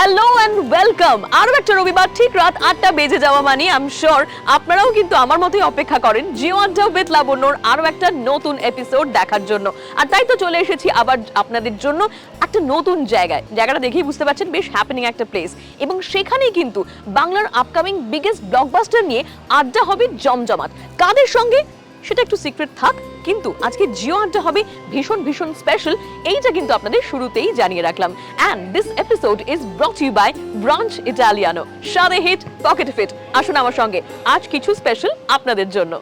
Hello and welcome আরও একটা রবিবার, ঠিক রাত আটটা বেজে যাওয়া মানে আম শিওর আপনারাও কিন্তু আমার মতোই অপেক্ষা করেন, জিও আড্ডা উইথ লাবণ্যর আরও একটা নতুন এপিসোড দেখার জন্য। আর তাই তো চলে এসেছি আবার আপনাদের জন্য একটা নতুন জায়গায়। জায়গাটা দেখেই বুঝতে পারছেন বেশ হ্যাপেনিং একটা প্লেস এবং সেখানেই কিন্তু বাংলার আপকামিং বিগেস্ট ব্লকবাস্টার নিয়ে আড্ডা হবে জমজমাট। কাদের সঙ্গে? সেটা একটু সিক্রেট থাক। কিন্তু আজকে জিও আড্ডা হবে ভীষণ ভীষণ স্পেশাল এইটা কিন্তু আপনাদের শুরুতেই জানিয়ে রাখলাম। And this episode is brought you by brunch Italiano Sade hit pocket fit আসুন আমার সঙ্গে। আজ কিছু স্পেশাল আপনাদের জন্য।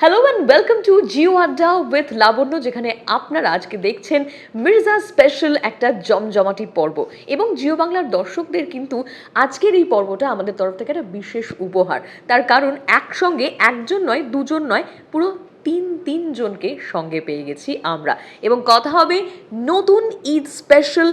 Hello and welcome to Jio Adda with Labanya যেখানে আপনারা আজকে দেখছেন মির্জা স্পেশাল একটা জমজমাটি পর্ব। এবং জিও বাংলার দর্শকদের কিন্তু আজকের এই পর্বটা আমাদের তরফ থেকে একটা বিশেষ উপহার। তার কারণ একসঙ্গে একজন নয়, দুজন নয়, পুরো তিন তিনজনকে সঙ্গে পেয়ে গেছি আমরা। এবং কথা হবে নতুন ঈদ স্পেশাল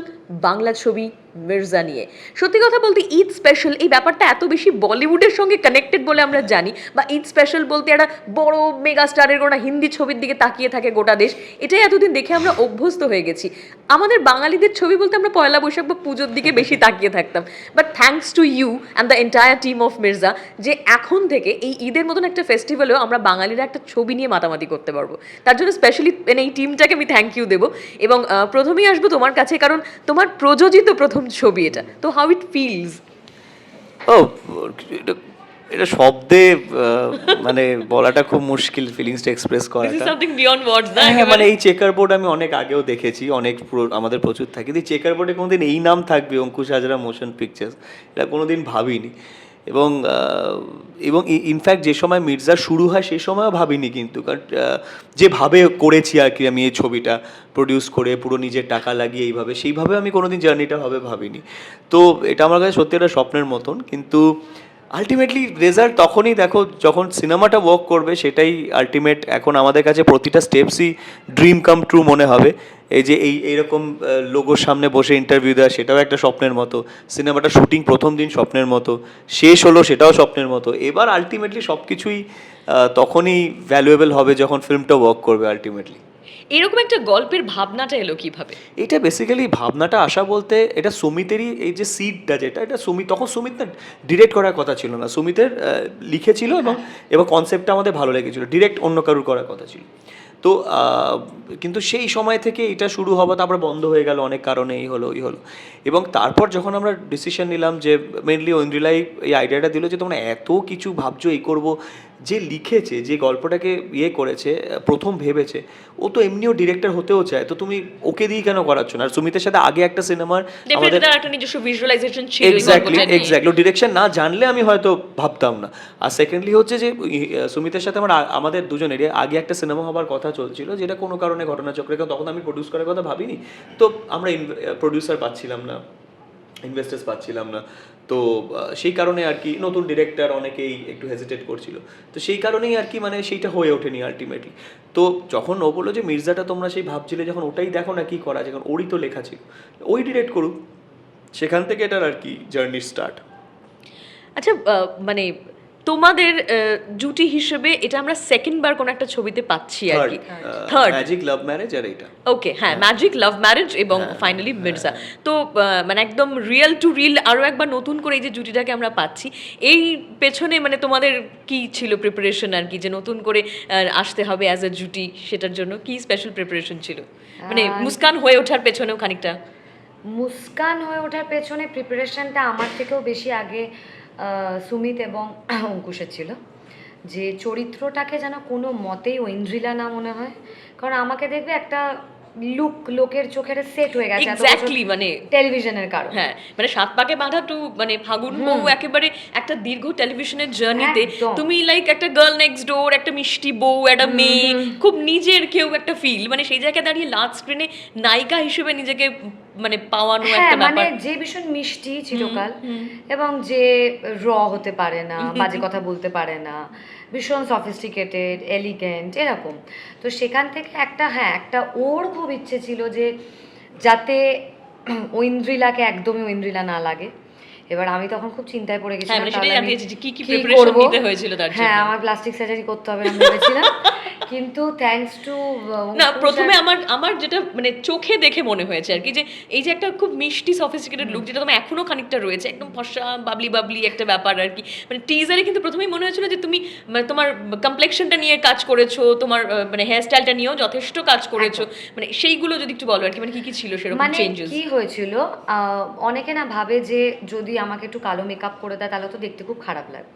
বাংলা ছবি মির্জা নিয়ে। সত্যি কথা বলতে ঈদ স্পেশাল এই ব্যাপারটা এত বেশি বলিউডের সঙ্গে কানেক্টেড বলে আমরা জানি বা ঈদ স্পেশাল বলতে একটা বড় মেগা স্টারের কোনো হিন্দি ছবির দিকে তাকিয়ে থাকে গোটা দেশ, এটাই এতদিন দেখে আমরা অভ্যস্ত হয়ে গেছি। আমাদের বাঙালিদের ছবি বলতে আমরা পয়লা বৈশাখ বা পুজোর দিকে বেশি তাকিয়ে থাকতাম। But thanks to you and the entire team of Mirza যে এখন থেকে এই ঈদের মতন একটা ফেস্টিভ্যালেও আমরা বাঙালিরা একটা ছবি নিয়ে মাতামাতি করতে পারব। তার জন্য স্পেশালি এই টিমটাকে আমি থ্যাংক ইউ দেবো এবং প্রথমেই আসব তোমার কাছে কারণ তোমার প্রযোজিত প্রথম ছবি এটা। তো হাউ ইট ফিলস ও এটা শব্দে মানে বলাটা খুব মুশকিল ফিলিংসটা এক্সপ্রেস করাটা। সামথিং বিয়ন্ড ওয়ার্ডস না? হ্যাঁ মানে এই চেকার বোর্ড আমি অনেক আগেও দেখেছি অনেক পুরো আমাদের প্রচুর থাকে। যে চেকার বোর্ডে কোনোদিন এই নাম থাকবে অঙ্কুশ হাজরা মোশন পিকচার্স এটা কোনোদিন ভাবিনি। এবং এবং ইনফ্যাক্ট যে সময় মির্জা শুরু হয় সেই সময়ও ভাবিনি কিন্তু, কারণ যেভাবে করেছি আর কি আমি এই ছবিটা প্রডিউস করে, পুরো নিজের টাকা লাগিয়ে এইভাবে, সেইভাবে আমি কোনোদিন জার্নিটা হবে ভাবিনি। তো এটা আমার কাছে সত্যি একটা স্বপ্নের মতন, কিন্তু আলটিমেটলি রেজাল্ট তখনই দেখো, যখন সিনেমাটা ওয়ার্ক করবে, সেটাই আলটিমেট এখন আমাদের কাছে প্রতিটা স্টেপসই ড্রিম কাম ট্রু মনে হবে। এই যে এই, এইরকম লোগোর সামনে বসে ইন্টারভিউ দেওয়া, সেটাও একটা স্বপ্নের মতো। সিনেমাটা শুটিং প্রথম দিন স্বপ্নের মতো। শেষ হলো, সেটাও স্বপ্নের মতো। এবার আলটিমেটলি সব কিছুই তখনই ভ্যালুয়েবল হবে যখন ফিল্মটা ওয়ার্ক করবে আলটিমেটলি এরকম একটা গল্পের ভাবনাটা এলো কীভাবে? এটা বেসিক্যালি ভাবনাটা আসা বলতে এটা সুমিতেরই এই যে সিডটা যেটা এটা সুমিত তখন সুমিত না ডিরেক্ট করার কথা ছিল না। সুমিতের লিখেছিল এবং এবং কনসেপ্টটা আমাদের ভালো লেগেছিল। ডিরেক্ট অন্য কারুর করার কথা ছিল। তো কিন্তু সেই সময় থেকে এটা শুরু হওয়া তারপর বন্ধ হয়ে গেল অনেক কারণে এই হলো ওই হলো। এবং তারপর যখন আমরা ডিসিশন নিলাম যে মেনলি ঐন্দ্রিলাই এই আইডিয়াটা দিল যে তোমরা এত কিছু ভাবছ এই করব যে লিখেছে যে গল্পটাকে ইয়ে করেছে প্রথম ভেবেছে ও তো এমনিও ডিরেক্টর হতেও চায়। তো তুমি ওকে দিয়ে কেন করাচ্ছ না? আর সুমিতের সাথে আগে একটা সিনেমার আমাদের একটা নিজস্ব ভিজুয়ালাইজেশন ছিল এক্স্যাক্টলি এক্স্যাক্টলি ডিরেকশন না জানলে আমি হয়তো ভাবতাম না। আর সেকেন্ডলি হচ্ছে যে সুমিতের সাথে আমার আমাদের দুজনেরই আগে একটা সিনেমা হবার কথা চলছিল যেটা কোনো কারণে ঘটনাচক্রে কারণ তখন আমি প্রডিউস করার কথা ভাবিনি। তো আমরা প্রডিউসার পাচ্ছিলাম না ইনভেস্টার্স পাচ্ছিলাম না। তো সেই কারণে আর কি নতুন ডিরেক্টর অনেকেই একটু হেজিটেট করছিল। তো সেই কারণেই আর কি মানে সেইটা হয়ে ওঠেনি আলটিমেটলি তো যখন ও বলল যে, মির্জাটা তোমরা সেই ভাবছিলে যখন ওটাই দেখো না কি করা যখন ওরই তো লেখা ছিল। ওই ডিরেক্ট করুক। সেখান থেকে এটার আর কি জার্নি স্টার্ট আচ্ছা মানে তোমাদের জুটি হিসেবে এটা আমরা সেকেন্ড বার কোন একটা ছবিতে পাচ্ছি আর কি। থার্ড ম্যাজিক লাভ ম্যারেজ আর এটা ওকে হ্যাঁ ম্যাজিক লাভ ম্যারেজ এবং ফাইনালি মির্জা তো মানে একদম রিয়েল টু রিল আরও একবার নতুন করে এই যে জুটিটাকে আমরা পাচ্ছি এই পেছনে মানে তোমাদের কি ছিল প্রিপারেশন আর কি? যে নতুন করে আসতে হবে অ্যাজ এ জুটি সেটার জন্য কি স্পেশাল প্রিপারেশন ছিল? মানে মুস্কান হয়ে ওঠার পেছনেও খানিকটা। মুস্কান হয়ে ওঠার পেছনে প্রিপারেশনটা আমার থেকেও বেশি আগে সুমিত এবং অঙ্কুশের ছিল যে চরিত্রটাকে যেন কোনো মতেই ঐন্দ্রিলা না মনে হয়। কারণ আমাকে দেখবে একটা লুক লোকের চোখের সেট হয়ে গেছে এক্স্যাক্টলি মানে টেলিভিশনের কারণ। হ্যাঁ মানে সাত পাকে বাঁধা টু মানে ফাগুন বউ একেবারে একটা দীর্ঘ টেলিভিশনের জার্নিতে তুমি লাইক একটা গার্ল নেক্সট ডোর একটা মিষ্টি বউ একটা মেয়ে খুব নিজের কেউ একটা ফিল মানে সেই জায়গায় দাঁড়িয়ে লাস্ট স্ক্রিনে নায়িকা হিসেবে নিজেকে মানে পাওয়ানো একটা ব্যাপার। মানে যে ভীষণ মিষ্টি চিরকাল এবং যে র হতে পারে না বাজে কথা বলতে পারে না ভীষণ সফিস্টিকেটেড এলিগেন্ট এরকম। তো সেখান থেকে একটা হ্যাঁ একটা ওর খুব ইচ্ছে ছিল যে যাতে ঐন্দ্রিলাকে একদমই ঐন্দ্রিলা না লাগে। এবার আমি তখন খুব চিন্তায় পড়ে হ্যাঁ, গেছিলাম মানে কি কি preparation নিতে হয়েছিল তার হ্যাঁ আমার প্লাস্টিক সার্জারি করতে হবে আমি ভেবেছিলাম। কিন্তু থ্যাঙ্কস টু না প্রথমে আমার আমার যেটা মানে চোখে দেখে মনে হয়েছে আর কি যে এই যে একটা খুব মিষ্টি সফিস্টিকেটেড লুক যেটা তোমার এখনও খানিকটা রয়েছে একদম ফর্সা বাবলি বাবলি একটা ব্যাপার আর কি। মানে টিজারে কিন্তু প্রথমেই মনে হয়েছিল যে তুমি মানে তোমার কমপ্লেকশনটা নিয়ে কাজ করেছ তোমার মানে হেয়ার স্টাইলটা নিয়েও যথেষ্ট কাজ করেছ। মানে সেইগুলো যদি একটু বলো আর কি মানে কি কি ছিল সেরকম মানে চেঞ্জেস কি হয়েছিল অনেকে না ভাবে যে যদি আমাকে একটু কালো মেকআপ করে দেয় তাহলে তো দেখতে খুব খারাপ লাগে।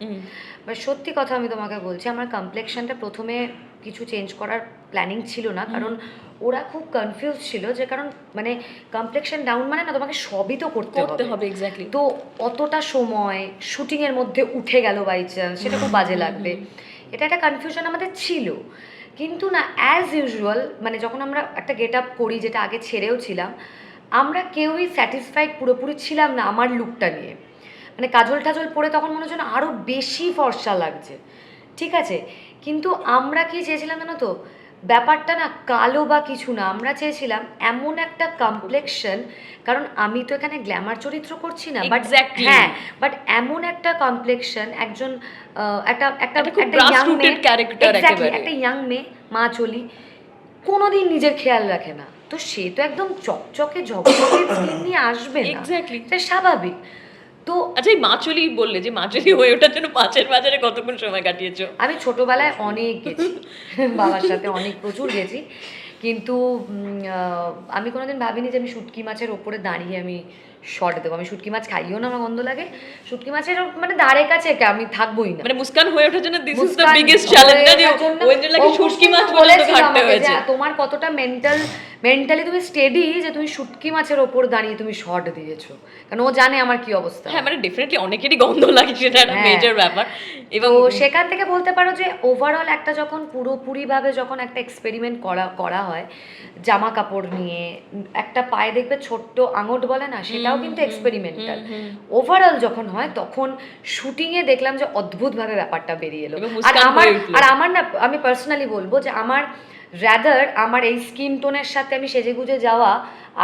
বাট সত্যি কথা আমি তোমাকে বলছি আমার কমপ্লেকশনটা প্রথমে কিছু চেঞ্জ করার প্ল্যানিং ছিল না কারণ ওরা খুব কনফিউজ ছিল যে কারণ মানে কমপ্লেকশন ডাউন মানে না তোমাকে সবই তো করতে করতে হবে। হবে এক্স্যাক্টলি তো অতটা সময় শুটিং এর মধ্যে উঠে গেল বাই চান্স সেটা খুব বাজে লাগবে। এটা একটা কনফিউশন আমাদের ছিল। কিন্তু না অ্যাজ ইউজুয়াল মানে যখন আমরা একটা গেট আপ করি যেটা আগে ছেড়েও ছিলাম আমরা কেউই স্যাটিসফাইড পুরোপুরি ছিলাম না আমার লুকটা নিয়ে। মানে কাজল টাজল পরে তখন মনে হচ্ছে আরও বেশি ফর্সা লাগছে। ঠিক আছে? কিন্তু আমরা কি চেয়েছিলাম জানো তো? ব্যাপারটা না কালো বা কিছু না আমরা চেয়েছিলাম এমন একটা কমপ্লেকশন কারণ আমি তো এখানে গ্ল্যামার চরিত্র করছি না বাট হ্যাঁ বাট এমন একটা কমপ্লেকশন একজন একটা একটা একটা grassrooted মেয়ে-। একটা ইয়াং মেয়ে মা চলি কোনোদিন নিজের খেয়াল রাখে না। তো সে তো একদম চকচকে ঝকঝকে স্কিন নিয়ে আসবে না. এটা স্বাভাবিক। তো আচ্ছা এই মাচুলি বললে যে মাচুলি হয়ে ওঠার জন্য মাছের বাজারে কতক্ষণ সময় কাটিয়েছো? আমি ছোটবেলায় অনেক গেছি। বাবার সাথে অনেক প্রচুর গেছি। কিন্তু আমি কোনোদিন ভাবিনি যে আমি শুটকি মাছের ওপরে দাঁড়িয়ে আমি শর্ট দেবো। আমি শুটকি মাছ খাইও না আমার গন্ধ লাগে। শুটকি মাছের মানে ধারে কাছে আমি থাকবোই না। মানে মুস্কান হয়ে ওঠার জন্য this is the biggest challenge না যে ওঠার জন্য অঙ্কুশ শুটকি মাছ কাটতে আমাকে হয়েছে। তোমার কতটা মেন্টাল মেন্টালি তুমি স্টেডি যে তুমি শুটকি মাছের ওপর দাঁড়িয়ে তুমি শর্ট দিয়েছ? কারণ ও জানে আমার কি অবস্থা। হ্যাঁ মানে ডেফিনেটলি অনেকেরই গন্ধ লাগে সেটা একটা হ্যাঁ। মেজর ব্যাপার। এবং সেখান থেকে বলতে পারো যে ওভারঅল একটা যখন পুরোপুরিভাবে যখন একটা এক্সপেরিমেন্ট করা করা হয় জামা কাপড় নিয়ে একটা পায়ে দেখবে ছোট্ট আঙট বলে না সেটাও কিন্তু এক্সপেরিমেন্টাল ওভারঅল যখন হয় তখন শুটিং এ দেখলাম যে অদ্ভুত ভাবে ব্যাপারটা বেরিয়ে এলো। আর আমার আর আমার না আমি পার্সোনালি বলব যে আমার র্যাদার আমার এই স্কিন টোনের সাথে আমি সেজেগুজে যাওয়া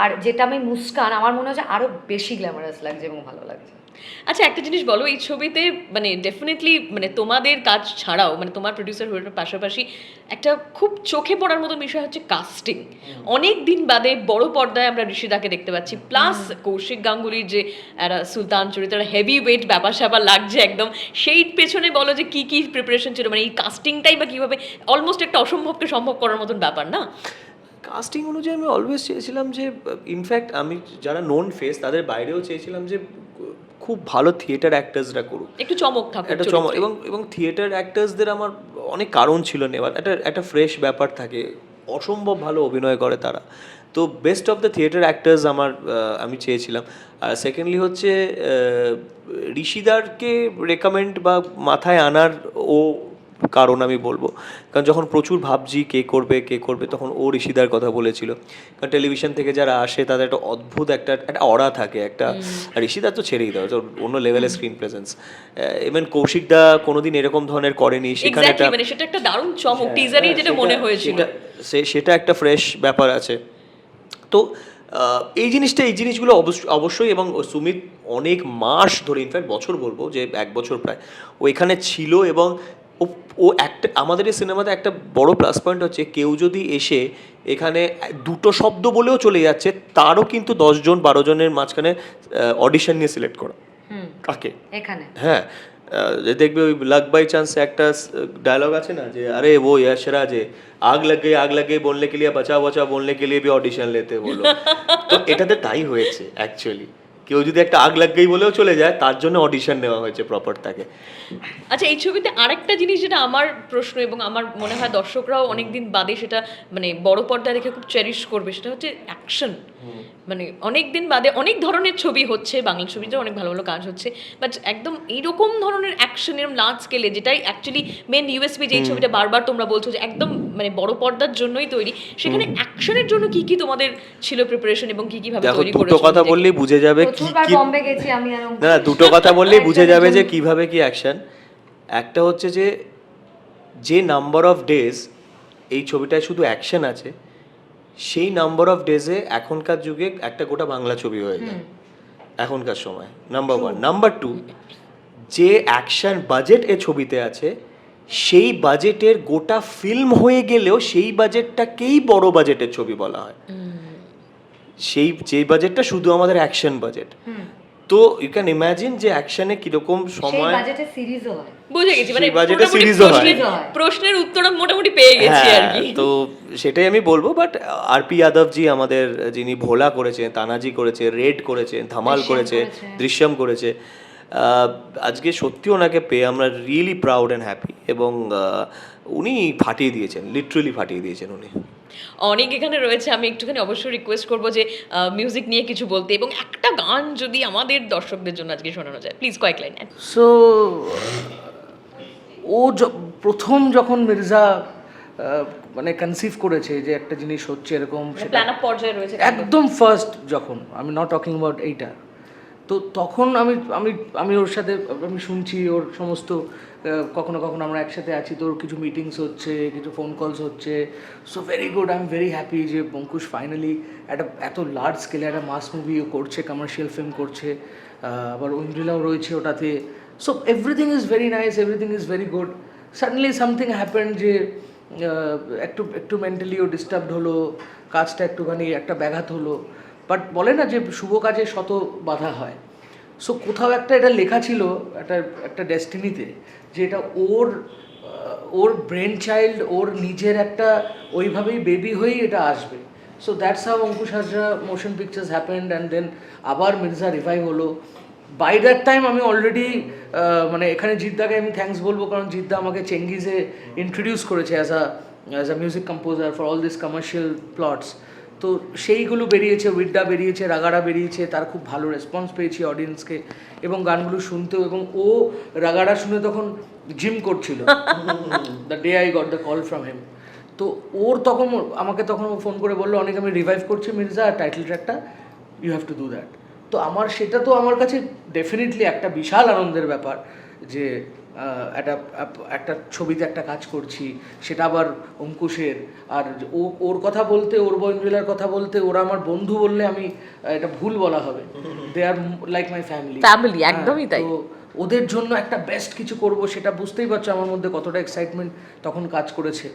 আর যেটা আমি মুস্কান আমার মনে হয় যে আরও বেশি গ্ল্যামারাস লাগছে এবং ভালো লাগছে। আচ্ছা একটা জিনিস বলো এই ছবিতে মানে ডেফিনেটলি মানে তোমাদের কাজ ছাড়াও মানে তোমার প্রডিউসার হয়ে পাশাপাশি একটা খুব চোখে পড়ার মতো বিষয় হচ্ছে কাস্টিং অনেক দিন বাদে বড় পর্দায় আমরা ঋষিদাকে দেখতে পাচ্ছি প্লাস কৌশিক গাঙ্গুলির যে একটা সুলতান চরিত্র হেভি ওয়েট ব্যাপার স্যাপার লাগছে একদম। সেই পেছনে বলো যে কি কি প্রিপারেশন ছিল মানে এই কাস্টিংটাই বা কীভাবে অলমোস্ট একটা অসম্ভবকে সম্ভব করার মতন ব্যাপার না? কাস্টিং অনুযায়ী আমি অলওয়েজ চেয়েছিলাম যে ইনফ্যাক্ট আমি যারা নন ফেস তাদের বাইরেও চেয়েছিলাম যে খুব ভালো থিয়েটার অ্যাক্টার্সরা করুক। একটু চমক থাকুক একটা চমক এবং এবং থিয়েটার অ্যাক্টার্সদের আমার অনেক কারণ ছিল নেওয়ার। একটা একটা ফ্রেশ ব্যাপার থাকে অসম্ভব ভালো অভিনয় করে তারা। তো best of the theatre actors আমার আমি চেয়েছিলাম। আর সেকেন্ডলি হচ্ছে ঋষিদারকে রেকমেন্ড বা মাথায় আনার ও কারণ আমি বলব। কারণ যখন প্রচুর ভাবছি কে করবে কে করবে তখন ও ঋষিদার কথা বলেছিল। কারণ টেলিভিশন থেকে যারা আসে তাদের একটা অদ্ভুত একটা একটা অড়া থাকে একটা ঋষিদার তো ছেড়েই দেওয়া তো অন্য লেভেলের স্ক্রিন প্রেজেন্স ইভেন কৌশিকদা কোনোদিন এরকম ধরনের করেনি সেখানে একটা মানে সেটা একটা দারুণ চমক টিজারেই হ্যাঁ, যেটা মনে হয়েছিল। সেটা সে- সেটা একটা ফ্রেশ ব্যাপার আছে। তো এই জিনিসটা এই জিনিসগুলো অবশ্য- অবশ্যই এবং সুমিত অনেক মাস ধরে ইনফ্যাক্ট বছর বলব যে এক বছর প্রায় ও এখানে ছিল এবং ও একটা আমাদের এই সিনেমাতে একটা বড় প্লাস পয়েন্ট হচ্ছে কেউ যদি এসে এখানে দুটো শব্দ বলেও চলে যাচ্ছে তারও কিন্তু দশজন বারো জনের মাঝখানে অডিশন নিয়ে সিলেক্ট করা। কাকে? এখানে। হ্যাঁ। দেখবে ওই লাগ বাই চান্সে একটা ডায়লগ আছে না যে আরে ও ইয়াশরা যে আগ লাগে আগ লাগে বললে কে লিয়ে বাঁচা বাঁচা বললে কে লিয়ে অডিশন লেতে বলো। তো এটাতে তাই হয়েছে অ্যাকচুয়ালি কেউ যদি একটা আগ লাগেই বলেও চলে যায় তার জন্য অডিশন নেওয়া হয়েছে প্রপার তাকে। আচ্ছা এই ছবিতে আরেকটা জিনিস যেটা আমার প্রশ্ন এবং আমার মনে হয় দর্শকরাও অনেকদিন বাদে সেটা মানে বড় পর্দায় দেখে খুব চেরিশ করবে সেটা হচ্ছে অ্যাকশন মানে অনেক দিন বাদে অনেক ধরনের ছবি হচ্ছে বাংলা ছবিতে অনেক ভালো ভালো কাজ হচ্ছে বাট একদম এইরকম ধরনের অ্যাকশন এরকম লার্জ স্কেলে যেটাই অ্যাকচুয়ালি মেন ইউএসপি যে এই ছবিটা বারবার তোমরা বলছো যে একদম মানে বড় পর্দার জন্যই তৈরি সেখানে অ্যাকশনের জন্য কি কি তোমাদের ছিল প্রিপারেশন এবং কি কি ভাবে তৈরি দুটো কথা? বললেই বুঝে যাবে কি কি বম্বে গেছি আমি আর না না দুটো কথা বললেই বুঝে যাবে যে কীভাবে কি অ্যাকশন একটা হচ্ছে যে যে নাম্বার অফ ডেজ এই ছবিটায় শুধু অ্যাকশন আছে সেই নাম্বার অফ ডেজে এখনকার যুগে একটা গোটা বাংলা ছবি হয়ে যায়। এখনকার সময়। নাম্বার ওয়ান নাম্বার টু যে অ্যাকশন বাজেট এ ছবিতে আছে সেই বাজেটের গোটা ফিল্ম হয়ে গেলেও সেই বাজেটটাকেই বড় বাজেটের ছবি বলা হয়। সেই যে বাজেটটা শুধু আমাদের অ্যাকশন বাজেট তো ইউ ক্যান ইমাজিন যে অ্যাকশনে কীরকম সময় বাজেটে সিরিজও হয় বুঝে গেছি মানে হয়। প্রশ্নের- উত্তর মোটামুটি পেয়ে গেছি আর হ্যাঁ কি তো সেটাই আমি বলব বাট আর পি যাদবজি আমাদের যিনি ভোলা করেছেন তানাজি করেছে রেড করেছেন ধামাল করেছে করেছে। দৃশ্যম করেছে আজকে সত্যি ওনাকে পেয়ে আমরা রিয়েলি প্রাউড অ্যান্ড হ্যাপি এবং উনি ফাটিয়ে দিয়েছেন লিটারালি ফাটিয়ে দিয়েছেন উনি অনেক এখানে রয়েছে আমি একটুখানি অবশ্যই রিকোয়েস্ট করব যে মিউজিক নিয়ে কিছু বলতে। এবং একটা গান যদি আমাদের দর্শকদের জন্য আজকে শোনানো যায় প্লিজ কয়েক লাইন সো ও প্রথম যখন মির্জা মানে কনসিভ করেছে যে একটা জিনিস হচ্ছে এরকম প্ল্যান আপ পর্যায়ে রয়েছে একদম ফার্স্ট যখন আমি নট টকিং অ্যাবাউট এইটা। তো তখন আমি আমি আমি ওর সাথে, আমি শুনছি ওর সমস্ত কখনো কখনো আমরা একসাথে আছি, তো ওর কিছু মিটিংস হচ্ছে, কিছু ফোন কলস হচ্ছে। So very good I am very happy যে বঙ্কুশ ফাইনালি একটা এত লার্জ স্কেলে একটা মাস মুভি করছে কমার্শিয়াল ফিল্ম করছে। আবার ঐন্দ্রিলাও রয়েছে ওটাতে। So everything is very nice everything is very good suddenly something happen যে একটু একটু মেন্টালিও ডিস্টার্বড হলো, কাজটা একটুখানি একটা ব্যাঘাত হলো। বাট বলে না যে শুভ কাজে শত বাধা হয়। সো কোথাও একটা এটা লেখা ছিল একটা একটা ডেস্টিনিতে যে এটা ওর ওর ব্রেন চাইল্ড, ওর নিজের একটা ওইভাবেই বেবি হয়েই এটা আসবে। So that's how Ankush Hazra motion pictures happened and then আবার মির্জা রিভাইভ হলো। বাই দ্যাট টাইম আমি অলরেডি মানে এখানে জিদ্দাকে আমি থ্যাঙ্কস বলব কারণ জিদ্দা আমাকে চেঙ্গিজে ইন্ট্রোডিউস করেছে as a as a music composer for all this commercial plots তো সেইগুলো বেরিয়েছে উইড্ডা বেরিয়েছে রাগাড়া বেরিয়েছে তার খুব ভালো রেসপন্স পেয়েছি অডিয়েন্সকে এবং গানগুলো শুনতেও এবং ও রাগাড়া শুনে তখন জিম করছিল। The day I got the call from him তো ওর তখন আমাকে তখন ও ফোন করে বলল অনেক আমি রিভাইভ করছি Mirza title ট্র্যাকটা you have to do that তো আমার সেটা তো আমার কাছে ডেফিনেটলি একটা বিশাল আনন্দের ব্যাপার যে একটা একটা ছবিতে একটা কাজ করছি সেটা আবার অঙ্কুশের। আর ও ওর কথা বলতে ওর বন্ধুলার কথা বলতে ওরা আমার বন্ধু বললে আমি এটা ভুল বলা হবে। They are like my family family একদমই তাই। তো ওদের জন্য একটা বেস্ট কিছু করব সেটা বুঝতেই পারছ আমার মধ্যে কতটা এক্সাইটমেন্ট তখন কাজ করেছে।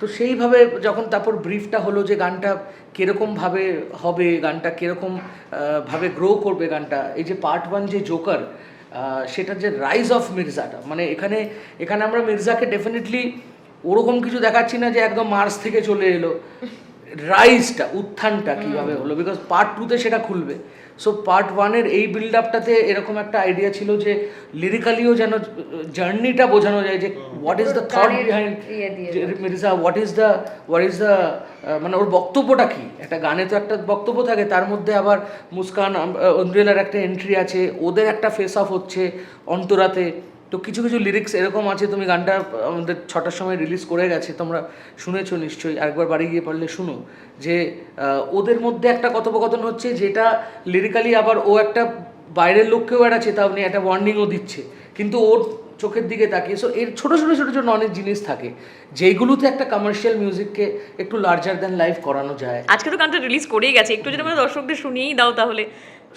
তো সেইভাবে যখন তারপর ব্রিফটা হলো যে গানটা কীরকমভাবে হবে গানটা কীরকম ভাবে গ্রো করবে গানটা এই যে পার্ট ওয়ান যে জোকার সেটা যে রাইজ অফ মির্জাটা মানে এখানে এখানে আমরা মির্জাকে ডেফিনেটলি ওরকম কিছু দেখাচ্ছি না যে একদম মার্স থেকে চলে এলো। রাইজটা উত্থানটা কীভাবে হলো? বিকজ পার্ট টুতে সেটা খুলবে। সো পার্ট ওয়ানের এই বিল্ড আপটাতে এরকম একটা আইডিয়া ছিল যে লিরিক্যালিও যেন জার্নিটা বোঝানো যায় যে what is the thought behind Mirza what is the what is the মানে ওর বক্তব্যটা কি? একটা গানে তো একটা বক্তব্য থাকে তার মধ্যে আবার মুস্কান অন্দ্রেলার একটা এন্ট্রি আছে ওদের একটা ফেস অফ হচ্ছে অন্তরাতে। তো কিছু কিছু লিরিক্স এরকম আছে তুমি গানটা আমাদের ছটার সময় রিলিজ করে গেছে তোমরা শুনেছো নিশ্চয়ই। আরেকবার বাড়ি গিয়ে পারলে শুনো যে ওদের মধ্যে একটা কথোপকথন হচ্ছে যেটা লিরিক্যালি আবার ও একটা বাইরের লোককেও একটা চেতাবনি একটা ওয়ার্নিংও দিচ্ছে। কিন্তু ওর চোখের দিকে তাকিয়ে সো এর ছোটো ছোটো ছোটো ছোটো অনেক জিনিস থাকে যেইগুলোতে একটা কমার্শিয়াল মিউজিককে একটু লার্জার দ্যান লাইফ করানো যায়। আজকে তো গানটা রিলিজ করেই গেছে একটু যদি আমরা দর্শকদের শুনিয়েই দাও তাহলে।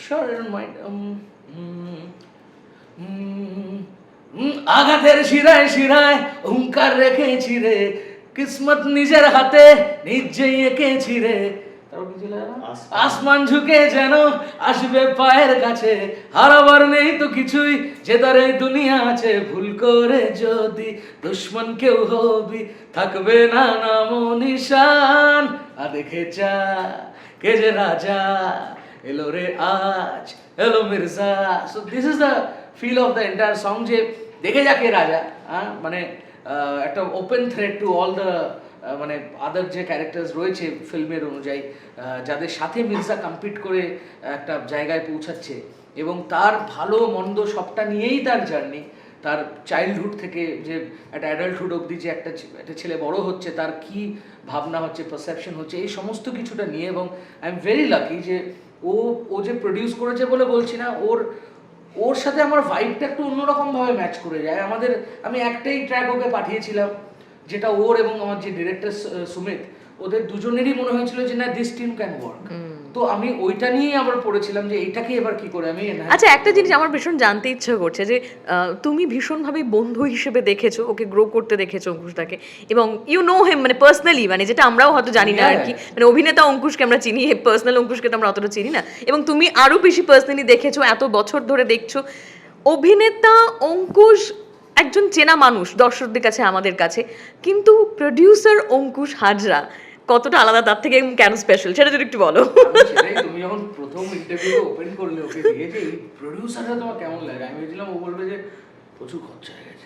Sure, I আঘাতের শিরায় শিরায় হুঙ্কার রেখেছি রে। কিসমত নিজের হাতে নিজেই এঁকেছি রে? আসমান। ঝুঁকে যেন আসবে পায়ের কাছে। হারাবার নেই তো কিছুই যে তার এই দুনিয়া আছে। ভুল করে যদি দুশ্মন কেউ হবি থাকবে না নাম নিশান। আর দেখে যা কে যে রাজা? এলো রে আজ এলো Mirza. So this is the feel of the entire song যে দেখে যাকে রাজা হ্যাঁ? মানে একটা open thread to all the মানে আদার যে ক্যারেক্টার্স রয়েছে ফিল্মের অনুযায়ী যাদের সাথে মির্জা কম্পিট করে একটা জায়গায় পৌঁছাচ্ছে এবং তার ভালো মন্দ সবটা নিয়েই তার জার্নি তার চাইল্ডহুড থেকে যে একটা অ্যাডাল্টহুড অবধি যে একটা একটা ছেলে বড় হচ্ছে, তার কি ভাবনা হচ্ছে পারসেপশন হচ্ছে, এই সমস্ত কিছুটা নিয়ে এবং আই এম ভেরি লাকি যে ও ও যে প্রডিউস করেছে বলে বলছি না, ওর ওর সাথে আমার ভাইবটা একটু অন্যরকমভাবে ম্যাচ করে যায়। আমাদের, আমি একটাই ট্র্যাক ওকে পাঠিয়েছিলাম, যেটা ওর এবং আমার যে ডিরেক্টর সুমিত, ওদের দুজনেরই মনে হয়েছিল যে, না দিস টিম ক্যান ওয়ার্ক তো আমি ওইটা নিয়েই আবার পড়েছিলাম যে এইটাকে এবার কি করে আমি আচ্ছা একটা জিনিস আমার ভীষণ জানতে ইচ্ছে করছে যে তুমি ভীষণভাবে বন্ধু হিসেবে দেখেছ ওকে গ্রো করতে দেখেছ অঙ্কুশটাকে এবং ইউ নো হেম মানে পার্সোনালি মানে যেটা আমরাও হয়তো জানি না আর কি। মানে অভিনেতা অঙ্কুশকে আমরা চিনি পার্সোনাল অঙ্কুশকে তো আমরা অতটা চিনি না। এবং তুমি আরও বেশি পার্সোনালি দেখেছ এত বছর ধরে দেখছ। অভিনেতা অঙ্কুশ একজন চেনা মানুষ দর্শকদের কাছে আমাদের কাছে। কিন্তু প্রডিউসার অঙ্কুশ হাজরা কতটা আলাদা, তার থেকে কেন স্পেশাল সেটা যদি একটু বলো। তুমি যখন প্রথম ইন্টারভিউ ওপেন করলে ওকে দিয়ে যে প্রোডিউসাররা তোমার কেমন লাগে? আমি ভেবেছিলাম ও বলবে যে, প্রচুর খরচা হয়ে গেছে।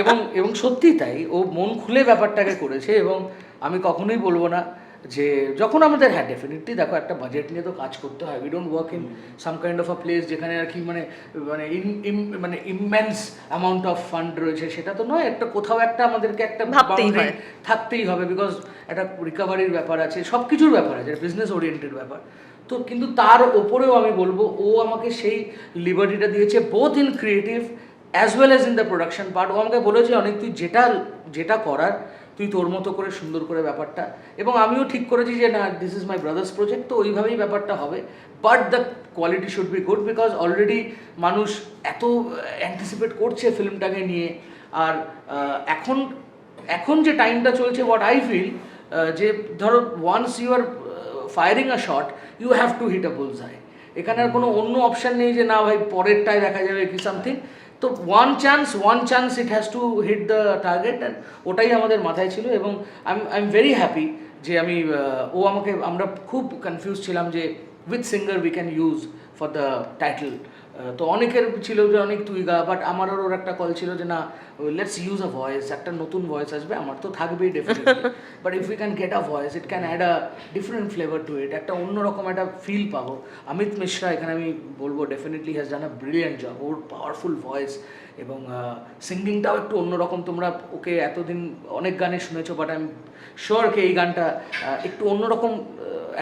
এবং এবং সত্যি তাই, ও মন খুলে ব্যাপারটাকে করেছে এবং আমি কখনোই বলব না। যে যখন আমাদের হ্যাঁ ডেফিনেটলি দেখো একটা বাজেট নিয়ে তো কাজ করতে হয়। We don't work in some kind of a place যেখানে আর কি মানে মানে ইন ইম- মানে ইমেন্স অ্যামাউন্ট অফ ফান্ড রয়েছে। সেটা তো নয় একটা কোথাও একটা আমাদেরকে একটা থাকতেই হবে বিকজ একটা রিকভারির ব্যাপার আছে সব কিছুর ব্যাপার আছে বিজনেস ওরিয়েন্টেড ব্যাপার। তো কিন্তু তার ওপরেও আমি বলব ও আমাকে সেই লিবার্টিটা দিয়েছে both in creative as well as in the production part ও আমাকে বলেছে অনেক তুই যেটা যেটা করার তুই তোর মতো করে সুন্দর করে ব্যাপারটা, এবং আমিও ঠিক করেছি যে, না this is my brother's project তো ওইভাবেই ব্যাপারটা হবে। But the quality should be good because already মানুষ এত অ্যান্টিসিপেট করছে ফিল্মটাকে নিয়ে। আর এখন এখন যে টাইমটা চলছে হোয়াট আই ফিল যে ধরো once you are firing a shot you have to hit a bull's এখানে আর কোনো অন্য অপশন নেই যে, না, ভাই, পরেরটায় দেখা যাবে কি সামথিং তো one chance one chance it has to hit the target and ওটাই আমাদের মাথায় ছিল এবং I I am very happy যে আমি ও আমাকে, আমরা খুব কনফিউজ ছিলাম যে with singer we can use for the title তো অনেকের ছিল যে অনেক তুই গা বাট আমারও ওর একটা কল ছিল যে না লেটস ইউজ আ ভয়েস একটা নতুন ভয়েস আসবে আমার তো থাকবেই definitely but if you can get a voice it can add a different flavour to it একটা অন্যরকম একটা ফিল পাবো। অমিত মিশ্রা এখানে আমি বলব definitely has done a brilliant job or powerful voice এবং সিঙ্গিংটাও একটু অন্যরকম। তোমরা ওকে এতদিন অনেক গানে শুনেছো বাট আমি শিওর এই গানটা একটু অন্যরকম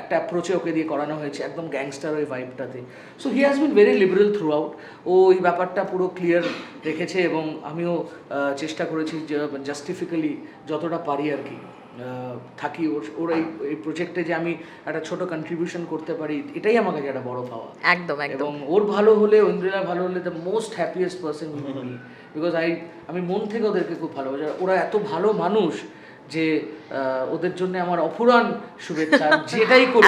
একটা অ্যাপ্রোচে ওকে দিয়ে করানো হয়েছে, একদম গ্যাংস্টার ওই ভাইবটাতে so he has been very liberal throughout ও ওই ব্যাপারটা পুরো ক্লিয়ার রেখেছে এবং আমিও চেষ্টা করেছি জাস্টিফিক্যালি যতটা পারি আর কি। থাকি ওর এই প্রজেক্টে যে আমি একটা ছোট কন্ট্রিবিউশন করতে পারি এটাই আমার কাছে একটা বড় পাওয়া। একদম একদম। এবং ওর ভালো হলে ঐন্দ্রিলা ভালো হলে the most happiest person because I আমি মন থেকে ওদেরকে খুব ভালোবাসি। ওরা এত ভালো মানুষ যে ওদের জন্য আমার অফুরান শুভেচ্ছা। যেটাই করি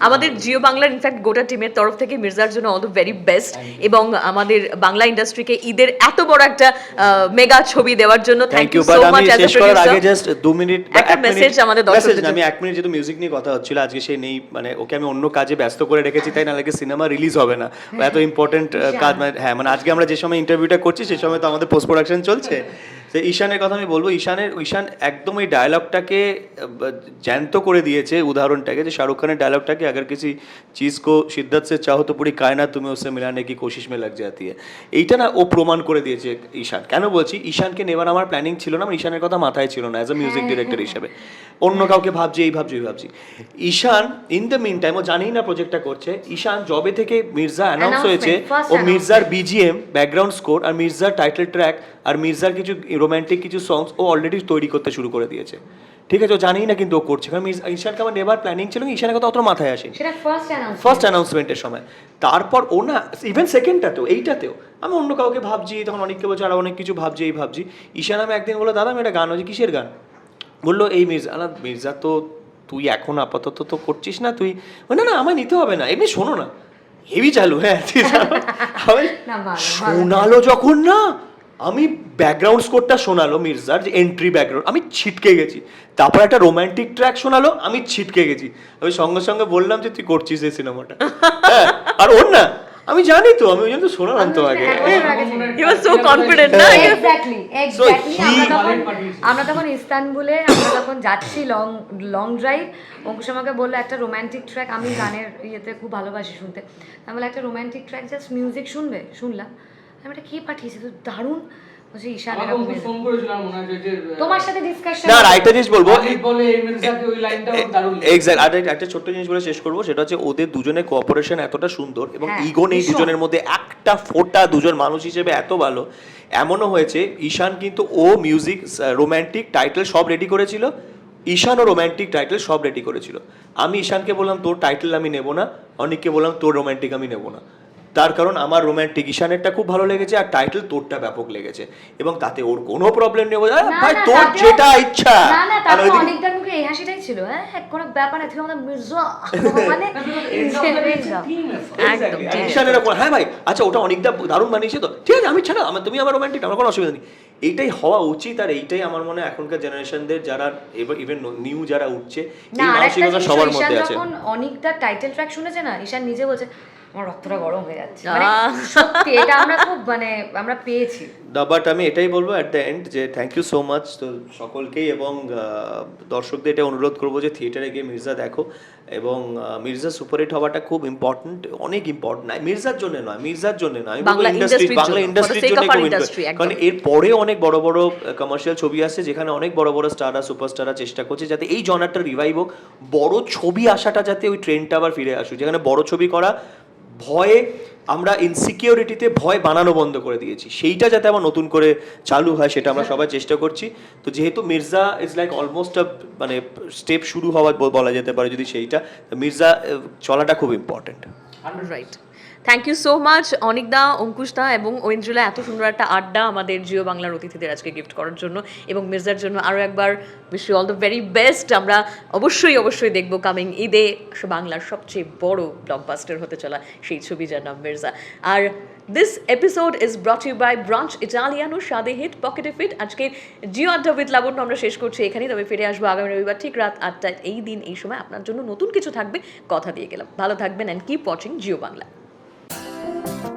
আমাদের জিও বাংলার ইনফ্যাক্ট গোটা টিমের তরফ থেকে মির্জার জন্য অল দ্য ভেরি বেস্ট এবং আমাদের বাংলা ইন্ডাস্ট্রিকে ঈদের এত বড় একটা মেগা ছবি দেওয়ার জন্য থ্যাংক ইউ সো মাচ আমি অ্যাজ শেষ করার আগে জাস্ট দু মিনিট একটা এক মিনিট আমাদের দর্শকদের আমি এক মিনিট যেহেতু মিউজিক নিয়ে কথা হচ্ছিল আজকে সে নেই মানে ওকে আমি অন্য কাজে ব্যস্ত করে রেখেছি তাই না? লাগে সিনেমা রিলিজ হবে না? বা এত ইম্পর্টেন্ট কাজ মানে হ্যাঁ মানে আজকে আমরা যে সময় ইন্টারভিউটা করছি সেই সময় তো আমাদের পোস্ট প্রোডাকশন চলছে। তো ঈশানের কথা আমি বলব ঈশানের ঈশান একদম এই ডায়লগটাকে জ্যান্ত করে দিয়েছে উদাহরণটাকে যে শাহরুখ খানের ডায়লগটাকে अगर किसी चीज को शिद्दत से चाहो तो पूरी कायनात तुम्हें उससे मिलाने की कोशिश में लग जाती है এইটা না ও প্রমাণ করে দিয়েছে ঈশান কেন বলছি ঈশানকে নেওয়ার আমার প্ল্যানিং ছিল না আমার ঈশানের কথা মাথায় ছিল না অ্যাজ আ মিউজিক ডিরেক্টর হিসেবে অন্য কাউকে ভাবছি এই ভাবছি ওই ভাবছি Ishan in the meantime ও জানেই না প্রজেক্টটা করছে ঈশান জবে থেকে মির্জা অ্যানাউন্স হয়েছে first ও মির্জার বিজিএম ব্যাকগ্রাউন্ড স্কোর আর মির্জার টাইটেল ট্র্যাক আর মির্জার কিছু রোমান্টিক কিছু সংস ও অলরেডি তৈরি করতে শুরু করে দিয়েছে। ঠিক আছে ও জানেই না কিন্তু ও করছে। কারণ ঈশানকে আমার নেবার প্ল্যানিং ছিল ঈশানের কথা অত মাথায় সেটা ফার্স্ট অ্যানাউন্সমেন্টের সময়। তারপর ও না ইভেন সেকেন্ডটাতেও এইটাতেও আমি অন্য কাউকে ভাবছি তখন অনেককে বলছে আরও অনেক কিছু ভাবছি এই ভাবছি। ঈশান আমি একদিন বলল দাদা আমি একটা গান হচ্ছে কিসের গান? বলল এই মির্জা না মির্জা তো তুই এখন আপাতত তো করছিস না তুই না না আমায় নিতে হবে না এমনি শোনো না। হেভি চালু হ্যাঁ। শোনালো যখন না আমি ব্যাকগ্রাউন্ড স্কোরটা শোনালো মির্জার যে এন্ট্রি ব্যাকগ্রাউন্ড আমি ছিটকে গেছি। তারপর একটা রোমান্টিক ট্র্যাক শোনালো আমি ছিটকে গেছি। আমি সঙ্গে সঙ্গে বললাম যে তুই করছিস এই সিনেমাটা হ্যাঁ আর ওর না। আমি জানি তো আমি ওই জন্য তো শোনালাম তো আগে। He was so confident, না? এক্স্যাক্টলি এক্স্যাক্টলি he- আমরা তখন ইস্তানবুলে আমরা তখন যাচ্ছি লং লং ড্রাইভ অঙ্কুশ আমাকে বলল একটা রোমান্টিক ট্র্যাক আমি গানের ইয়েতে খুব ভালোবাসি শুনতে। আমি বলে একটা রোমান্টিক ট্র্যাক জাস্ট মিউজিক শুনবে? শুনলাম। আমি এটা কে পাঠিয়েছি? তো দারুণ। মনে হয় তোমার সাথে ডিসকাশন না জিনিস বলব। এক্স্যাক্ট আর একটা- ছোট্ট জিনিস বলে শেষ করব সেটা হচ্ছে ওদের দুজনের কোঅপারেশন এতটা সুন্দর এবং হ্যাঁ, ইগো নেই দুজনের মধ্যে একটা ফোটা দুজন মানুষ হিসেবে এত ভালো। এমনও হয়েছে ঈশান কিন্তু ও মিউজিক রোমান্টিক টাইটেল সব রেডি করেছিল ঈশান ও রোম্যান্টিক টাইটেল সব রেডি করেছিল। আমি ঈশানকে বললাম তোর টাইটেল আমি নেব না অনেককে বললাম তোর রোম্যান্টিক আমি নেব না। তার কারণ আমার রোম্যান্টিক ঈশানেরটা খুব ভালো লেগেছে আর টাইটেল তোরটা ব্যাপক লেগেছে। এবং তাতে ওর কোনো প্রবলেম নেই বলে, ভাই তোর যেটা ইচ্ছা। না না ওইদিকে- অনেকটার মুখে এই হাসিটাই ছিল হ্যাঁ হ্যাঁ, কোনো ব্যাপার না তুমি আমাদের মির্জা। মানে। একদম ঠিক আছে। হ্যাঁ ভাই আচ্ছা ওটা অনেকটা দারুণ বানিয়েছে তো। ঠিক আছে আমি ছাড়া আমার তুমি আমার রোমান্টিক আমার কোনো অসুবিধা নেই। এইটাই হওয়া উচিত আর এইটাই আমার মনে হয় এখনকার জেনারেশনদের যারা ইভেন নিউ যারা উঠছে এই মানসিকতা সবার মধ্যে আছে। যখন অনেকটা টাইটেল ট্র্যাক শুনেছে না ঈশান নিজে বলছে আমার রক্তটা গরম হয়ে যাচ্ছে। মানে সত্যি এটা আমরা খুব মানে আমরা পেয়েছি। বাট আমি এটাই বলব অ্যাট দ্য এন্ড যে থ্যাংক ইউ সো মাচ তো সকলকেই এবং দর্শকদের এটা অনুরোধ করব যে থিয়েটারে গিয়ে মির্জা দেখো এবং মির্জা সুপারহিট হওয়াটা খুব ইম্পর্টেন্ট অনেক ইম্পর্টেন্ট মির্জার জন্য নয় মির্জার জন্য নয়। বাংলা ইন্ডাস্ট্রি বাংলা ইন্ডাস্ট্রির জন্য খুব industry, কারণ এর পরে অনেক বড় বড় কমার্শিয়াল ছবি আসছে যেখানে অনেক বড় বড় স্টাররা সুপারস্টাররা চেষ্টা করছে যাতে এই জনারটা রিভাইভ হোক। বড় ছবি আসাটা যাতে ওই ট্রেন্ডটা আবার ফিরে আসুক। যেখানে বড় ছবি করা ভয়ে আমরা ইনসিকিউরিটিতে ভয় বানানো বন্ধ করে দিয়েছি। সেইটা যাতে আমার নতুন করে চালু হয়, সেটা আমরা সবাই চেষ্টা করছি। তো যেহেতু মির্জা ইজ লাইক অলমোস্ট মানে স্টেপ শুরু হওয়ার ব- বলা যেতে পারে যদি সেইটা মির্জা চলাটা খুব important right thank you so much অনিকদা, অঙ্কুশদা এবং ঐন্দ্রিলা, এত সুন্দর একটা আড্ডা আমাদের জিও বাংলার অতিথিদের আজকে গিফট করার জন্য এবং মির্জার জন্য আরও একবার wish all the very best আমরা অবশ্যই অবশ্যই দেখব কামিং ঈদে বাংলার সবচেয়ে বড় ব্লকবাস্টার হতে চলা সেই ছবি যার নাম মির্জা। আর this episode is brought you by brunch Italiano Sade hit পকেটে ফিট আজকে জিও আড্ডা উইথ লাবণ্য আমরা শেষ করছি এখানেই, তবে ফিরে আসব আগামী রবিবার ঠিক রাত আটটায়। এই দিন, এই সময় আপনার জন্য নতুন কিছু থাকবে, কথা দিয়ে গেলাম। ভালো থাকবেন and keep watching Jio Bangla. thank you